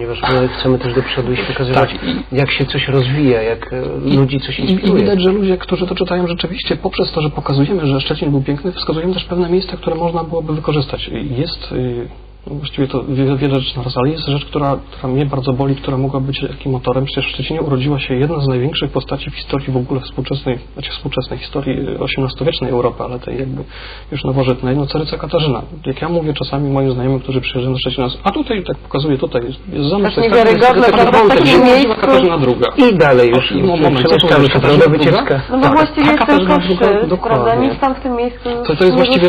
ponieważ my chcemy też do przodu iść, pokazywać, Tak, i- jak się coś rozwija, jak e, ludzi coś I, I inspiruje. widać, że ludzie, którzy to czytają rzeczywiście, poprzez to, że pokazujemy, że Szczecin był piękny, wskazujemy też pewne miejsca, które można byłoby wykorzystać. Jest, y, właściwie to wiele, wiele rzeczy naraz, ale jest rzecz, która, która mnie bardzo boli, która mogła być takim motorem. Przecież w Szczecinie urodziła się jedna z największych postaci w historii w ogóle współczesnej, znaczy współczesnej historii XVIII-wiecznej Europy, ale tej jakby już nowożytnej, no caryca Katarzyna. Jak ja mówię czasami moim znajomym, którzy przyjeżdżają do Szczecina, a tutaj tak pokazuję, tutaj jest, jest zamek, Tak to jest niewiarygodne, prawda? W takim miejscu- Katarzyna II. I dalej już No, moment, powiesz, się, Katarzyna prawda, wycieczka. No bo Tak, właściwie jest tylko dokładnie. prawda? Nic tam w tym miejscu To, to jest właściwie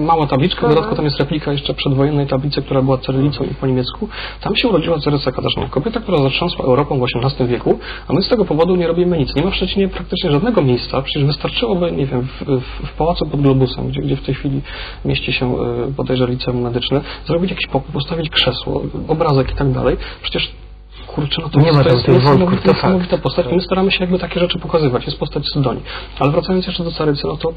mała tabliczka, w dodatku tam jest replika jeszcze przedwojennej tablicy, która była cyrylicą i po niemiecku. Tam się urodziła Ceryca Katarzyna, kobieta, która zatrząsła Europą w XVIII wieku, a my z tego powodu nie robimy nic. Nie ma w Szczecinie praktycznie żadnego miejsca, przecież wystarczyłoby, nie wiem, w, w, w pałacu pod Globusem, gdzie, gdzie w tej chwili mieści się e, bodajże liceum medyczne, zrobić jakiś pokój, postawić krzesło, obrazek i tak dalej. Przecież kurczę, no to Nie jest, ma to jest niesamowita, niesamowita postać i my staramy się jakby takie rzeczy pokazywać. Jest postać Sydonii. Ale wracając jeszcze do Carycy, no to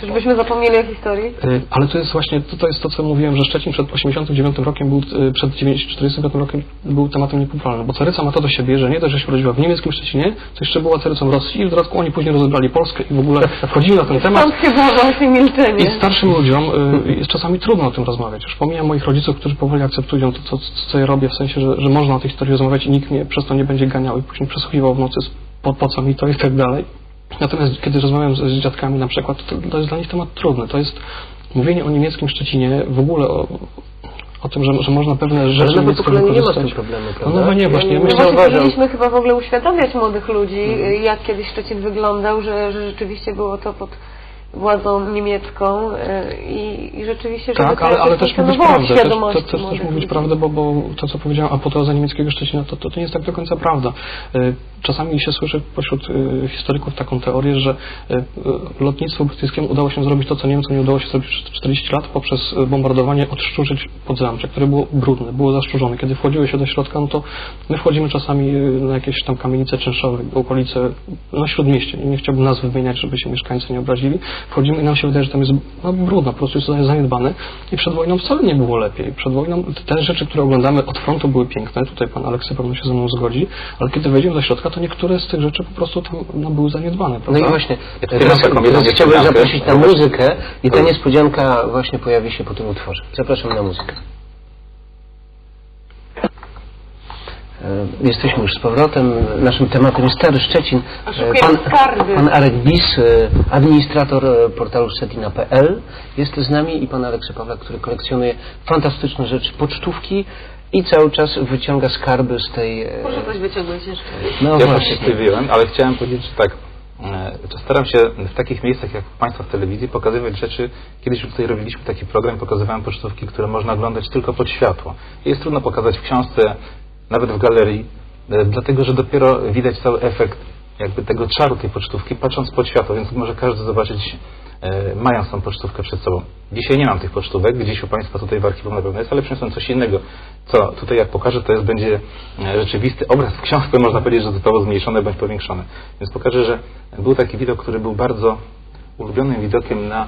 Czyżbyśmy zapomnieli o historii? Y, Ale to jest właśnie, to, to jest to, co mówiłem, że Szczecin przed 89 rokiem był, y, przed 45 rokiem był tematem niepopularnym, bo Caryca ma to do siebie, że nie dość, że się urodziła w niemieckim Szczecinie, to jeszcze była Carycą Rosji i w dodatku oni później rozebrali Polskę i w ogóle wchodzili na ten temat. Stąd chyba właśnie I milczenie. starszym ludziom y, jest czasami trudno o tym rozmawiać. Już pomijam moich rodziców, którzy powoli akceptują to, co, co ja robię, w sensie, że, że można o tej historii rozmawiać i nikt mnie przez to nie będzie ganiał i później przesłuchiwał w nocy, z- po, po co mi to i tak dalej. Natomiast kiedy rozmawiam z, z dziadkami na przykład, to, to jest dla nich temat trudny. To jest mówienie o niemieckim Szczecinie, w ogóle o, o tym, że, że można pewne rzeczy Ale nowe pokolenie nie ma z tym wykorzystać. problemu, No, prawda? no nie, właśnie. Ja No myślę, właśnie zauważam. powinniśmy chyba w ogóle uświadamiać młodych ludzi, jak kiedyś Szczecin wyglądał, że, że rzeczywiście było to pod władzą niemiecką e, i rzeczywiście, żeby Tak, ale, ale też mówić prawdę. Też, świadomości też, też, mówić prawdę, bo, bo to, co powiedziałem, apoteoza niemieckiego Szczecina, to, to, to nie jest tak do końca prawda. Y, Czasami się słyszy pośród y, historyków taką teorię, że y, lotnictwu brytyjskiemu udało się zrobić to, co Niemcom nie udało się zrobić przez 40 lat poprzez bombardowanie, odszczurzyć Podzamcze, które było brudne, było zaszczurzone. Kiedy wchodziły się do środka, no to my wchodzimy czasami na jakieś tam kamienice czynszowe, okolice, no śródmieście, nie chciałbym nazw wymieniać, żeby się mieszkańcy nie obrazili. Wchodzimy i nam się wydaje, że tam jest no, brudno, po prostu jest zaniedbane i przed wojną wcale nie było lepiej. Przed wojną te rzeczy, które oglądamy od frontu były piękne, tutaj pan Aleksy pewno się ze mną zgodzi, ale kiedy wejdziemy do środka, to niektóre z tych rzeczy po prostu tam no, były zaniedbane, No prawda? i właśnie, teraz, teraz chciałbym zaprosić na muzykę i ta niespodzianka właśnie pojawi się po tym utworze. Zapraszam na muzykę. E, Jesteśmy już z powrotem. Naszym tematem jest Stary Szczecin. E, skarby. pan Arek Bis, e, administrator e, portalu Stetina.pl jest z nami i pan Aleksy Pawlak, który kolekcjonuje fantastyczne rzeczy, pocztówki i cały czas wyciąga skarby z tej... e, Może coś wyciągnąć jeszcze. No Ja właśnie. się wyjąłem, ale chciałem powiedzieć, że tak, e, staram się w takich miejscach jak Państwa w telewizji pokazywać rzeczy. Kiedyś już tutaj robiliśmy taki program, pokazywałem pocztówki, które można oglądać tylko pod światło. Jest trudno pokazać w książce, nawet w galerii, e, dlatego że dopiero widać cały efekt jakby tego czaru tej pocztówki, patrząc pod światło, więc może każdy zobaczyć, e, mając tą pocztówkę przed sobą. Dzisiaj nie mam tych pocztówek, gdzieś u Państwa tutaj w archiwum na pewno jest, ale przyniosłem coś innego, co tutaj jak pokażę, to jest będzie e, rzeczywisty obraz w książce, można powiedzieć, że zostało zmniejszone bądź powiększone. Więc pokażę, że był taki widok, który był bardzo ulubionym widokiem na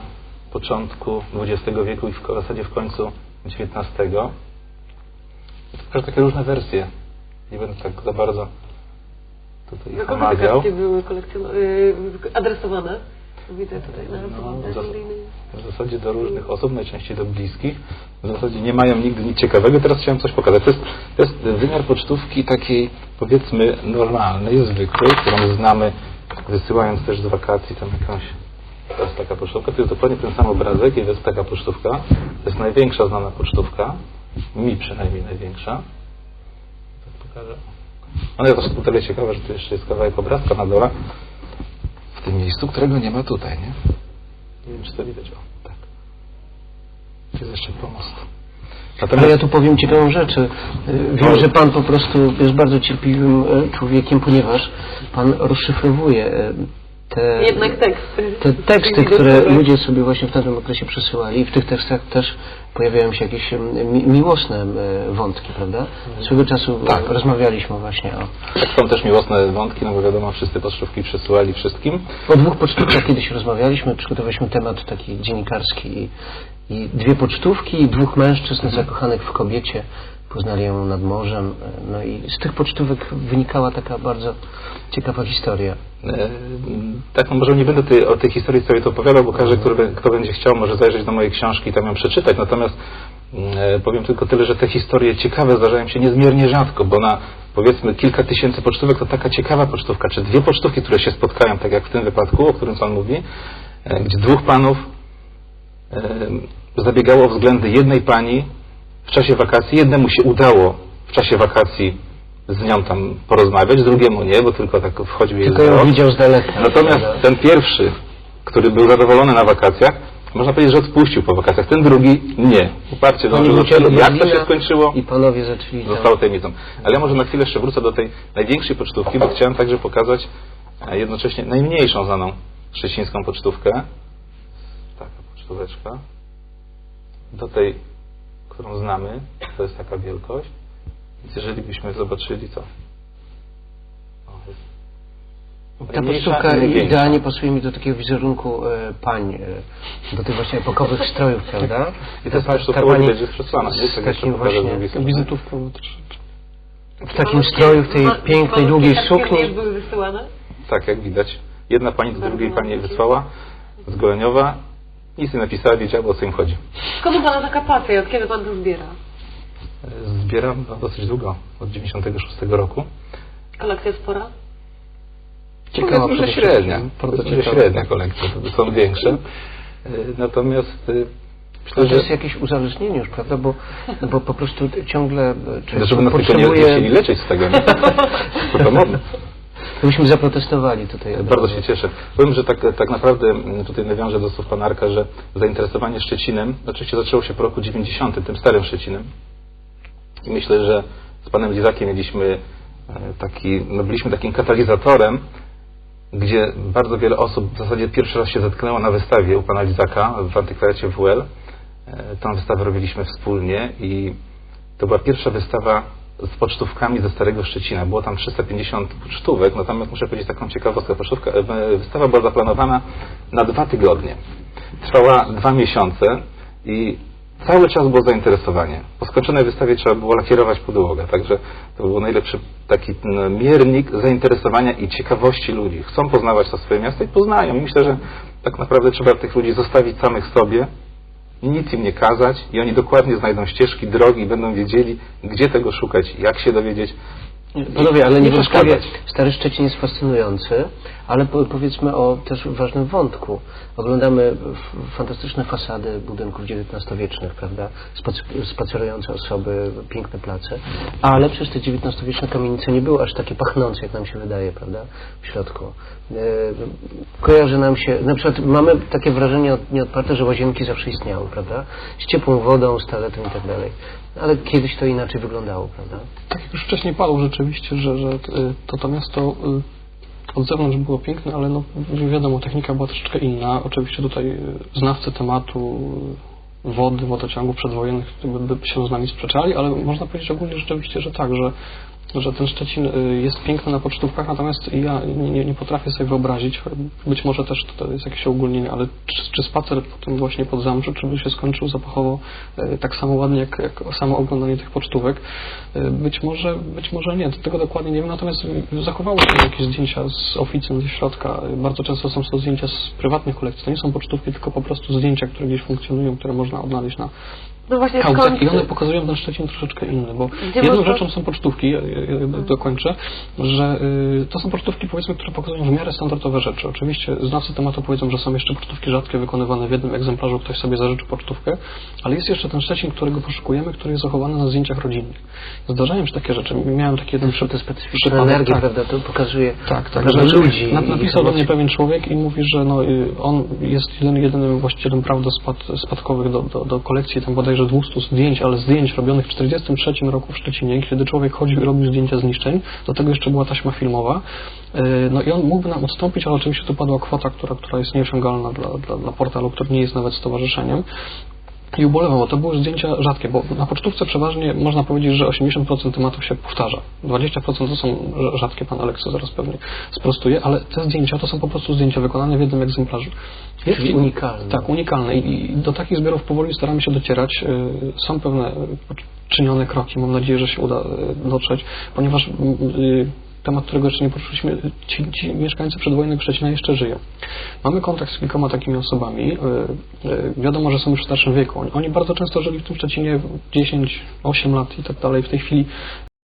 początku XX wieku i w zasadzie w końcu XIX. Pokażę takie różne wersje. Nie będę tak za bardzo tutaj te omawiał. były kolekcjon- y, adresowane? Widzę tutaj na No, kolejnej- w zasadzie do różnych osób, najczęściej do bliskich. W zasadzie nie mają nigdy nic ciekawego. Teraz chciałem coś pokazać. To jest, to jest wymiar pocztówki takiej, powiedzmy, normalnej, zwykłej, którą znamy, wysyłając też z wakacji tam jakąś... To jest taka pocztówka. To jest dokładnie ten sam obrazek i to jest taka pocztówka. To jest największa znana pocztówka. Mi przynajmniej największa. Tak pokażę. Ona jest o tyle ciekawa, że tu jeszcze jest kawałek obrazka na dole w tym miejscu, którego nie ma tutaj, nie? Nie wiem, czy to widać. O, tak. Jest jeszcze pomost. Ale ja tu powiem ciekawą rzecz. Y, Wiem, że Pan po prostu jest bardzo cierpliwym e, człowiekiem, ponieważ Pan rozszyfrowuje e, te, Jednak teksty. te teksty, które ludzie sobie właśnie w tamtym okresie przesyłali. I w tych tekstach też pojawiają się jakieś mi, miłosne wątki, prawda? Swego czasu Tak. rozmawialiśmy właśnie o, Tak są też miłosne wątki, no bo wiadomo, wszyscy pocztówki przesyłali wszystkim. o dwóch pocztówkach kiedyś rozmawialiśmy, przygotowaliśmy temat taki dziennikarski i, i dwie pocztówki i dwóch mężczyzn zakochanych w kobiecie poznali ją nad morzem. E, No i z tych pocztówek wynikała taka bardzo ciekawa historia. E, Tak, no może nie będę tej, o tej historii sobie to opowiadał, bo każdy, który, kto będzie chciał, może zajrzeć do mojej książki i tam ją przeczytać. Natomiast e, powiem tylko tyle, że te historie ciekawe zdarzają się niezmiernie rzadko, bo na powiedzmy kilka tysięcy pocztówek to taka ciekawa pocztówka, czy dwie pocztówki, które się spotkają, tak jak w tym wypadku, o którym Pan mówi, e, gdzie dwóch panów e, zabiegało o względy jednej pani w czasie wakacji. Jednemu się udało w czasie wakacji z nią tam porozmawiać, drugiemu nie, bo tylko tak wchodził jej Tylko wzrok. ją widział z daleka. Natomiast ten pierwszy, który był zadowolony na wakacjach, można powiedzieć, że odpuścił po wakacjach. Ten drugi nie. Uparcie dążył do przodu. Jak to się skończyło, I panowie tam- zostało tajemnicą. Ale ja może na chwilę jeszcze wrócę do tej największej pocztówki, bo chciałem także pokazać jednocześnie najmniejszą znaną szczecińską pocztówkę. Taka pocztóweczka. Do tej, którą znamy, to jest taka wielkość. Więc jeżeli byśmy zobaczyli, co? O, jest Ta największa. idealnie pasuje mi do takiego wizerunku e, pań, e, do tych właśnie epokowych strojów, prawda? I to Ta- ta ładnie pani będzie sprzesłana, nie? z Tak takim właśnie. Wizytówką w takim stroju, w tej pięknej, długiej sukni. również były wysyłane? Tak, jak widać. Jedna pani do drugiej pani wysłała z Goleniowa. Nic nie napisała, wiedziała o co im chodzi. Skąd u Pana taka pasja? Od kiedy Pan to zbiera? Zbieram no, dosyć długo, od 96 roku. Kolekcja spora? Ciekawa Powiedzmy, że średnia. że ciekawa. średnia kolekcja, to są większe. Y, Natomiast y, myślę, To że jest jakieś uzależnienie już, prawda? Bo, bo po prostu ciągle e, żeby nas tylko nie, nie chcieli leczyć z tego, nie? To, to modne. Gdybyśmy zaprotestowali tutaj. Bardzo się cieszę. Powiem, że tak, tak naprawdę mm, tutaj nawiążę do słów pana Arka, że zainteresowanie Szczecinem oczywiście zaczęło się po roku 90, tym starym Szczecinem. I myślę, że z panem Lizakiem mieliśmy e, taki, no byliśmy takim katalizatorem, gdzie bardzo wiele osób w zasadzie pierwszy raz się zetknęło na wystawie u pana Lizaka w antykwariacie WL. E, Tą wystawę robiliśmy wspólnie i to była pierwsza wystawa z pocztówkami ze Starego Szczecina. Było tam 350 pocztówek, natomiast muszę powiedzieć taką ciekawostkę. Pocztówka, e, wystawa była zaplanowana na dwa tygodnie. Trwała dwa miesiące i cały czas było zainteresowanie. Po skończonej wystawie trzeba było lakierować podłogę, także to był najlepszy taki miernik zainteresowania i ciekawości ludzi. Chcą poznawać to swoje miasto i poznają. I myślę, że tak naprawdę trzeba tych ludzi zostawić samych sobie, nic im nie kazać i oni dokładnie znajdą ścieżki, drogi i będą wiedzieli, gdzie tego szukać, jak się dowiedzieć. Panowie, ale Nie przeszkadzać. Stary Szczecin jest fascynujący, ale po, powiedzmy o też ważnym wątku. Oglądamy fantastyczne fasady budynków XIX-wiecznych, prawda? Spac- spacerujące osoby, piękne place, ale przecież te XIX-wieczne kamienice nie były aż takie pachnące, jak nam się wydaje, prawda? W środku. E, kojarzy nam się, na przykład mamy takie wrażenie od- nieodparte, że łazienki zawsze istniały, prawda? Z ciepłą wodą, z toaletą i tak dalej. Ale kiedyś to inaczej wyglądało, prawda? Tak jak już wcześniej padło rzeczywiście, że, że y, to, to miasto y, od zewnątrz było piękne, ale no wiadomo, technika była troszeczkę inna. Oczywiście tutaj y, znawcy tematu wody, wodociągów przedwojennych by się z nami sprzeczali, ale można powiedzieć ogólnie rzeczywiście, że tak, że, że ten Szczecin y, jest piękny na pocztówkach, natomiast ja nie, nie, potrafię sobie wyobrazić, być może też to jest jakieś ogólnienie, ale czy, czy spacer po tym właśnie pod Zamrzu, czy by się skończył zapachowo y, tak samo ładnie jak, jak samo oglądanie tych pocztówek. Y, Być może, być może nie, tego dokładnie nie wiem, natomiast zachowały się jakieś zdjęcia z oficyn ze środka. Bardzo często są to zdjęcia z prywatnych kolekcji. To nie są pocztówki, tylko po prostu zdjęcia, które gdzieś funkcjonują, które można odnaleźć na No właśnie skąd... i one pokazują ten Szczecin troszeczkę inny, bo Gdzie jedną można- rzeczą są pocztówki, ja- ja- ja dokończę, że y, to są pocztówki powiedzmy, które pokazują w miarę standardowe rzeczy. Oczywiście znawcy tematu powiedzą, że są jeszcze pocztówki rzadkie wykonywane w jednym egzemplarzu, ktoś sobie zażyczy pocztówkę, ale jest jeszcze ten Szczecin, którego poszukujemy, który jest zachowany na zdjęciach rodzinnych. Zdarzają się takie rzeczy. Miałem taki jeden specyficzne przypadek, energie, tak. prawda, to pokazuje Tak, tak. Że ludzi. Napisał do mnie pewien człowiek i mówi, że no, y, on jest jedynym, jedynym właścicielem praw do spad, spadkowych do, do, do kolekcji tam bodajże 200 zdjęć, ale zdjęć robionych w 1943 roku w Szczecinie, kiedy człowiek chodził i robił zdjęcia zniszczeń, do tego jeszcze była taśma filmowa. Y, No i on mógłby nam odstąpić, ale oczywiście tu padła kwota, która, która jest nieosiągalna dla, dla, dla portalu, który nie jest nawet stowarzyszeniem. I ubolewam, bo to były zdjęcia rzadkie, bo na pocztówce przeważnie można powiedzieć, że 80% tematów się powtarza. 20% to są rz- rzadkie, pan Alekso zaraz pewnie sprostuje, ale te zdjęcia to są po prostu zdjęcia wykonane w jednym egzemplarzu. Czyli unikalne. Tak, unikalne. I do takich zbiorów powoli staramy się docierać. Y, Są pewne czynione kroki, mam nadzieję, że się uda y, dotrzeć, ponieważ y, y, temat, którego jeszcze nie poruszyliśmy, ci, ci mieszkańcy przedwojennego Szczecina jeszcze żyją. Mamy kontakt z kilkoma takimi osobami. y, y, Wiadomo, że są już w starszym wieku. Oni bardzo często żyli w tym Szczecinie 10, 8 lat i tak dalej. W tej chwili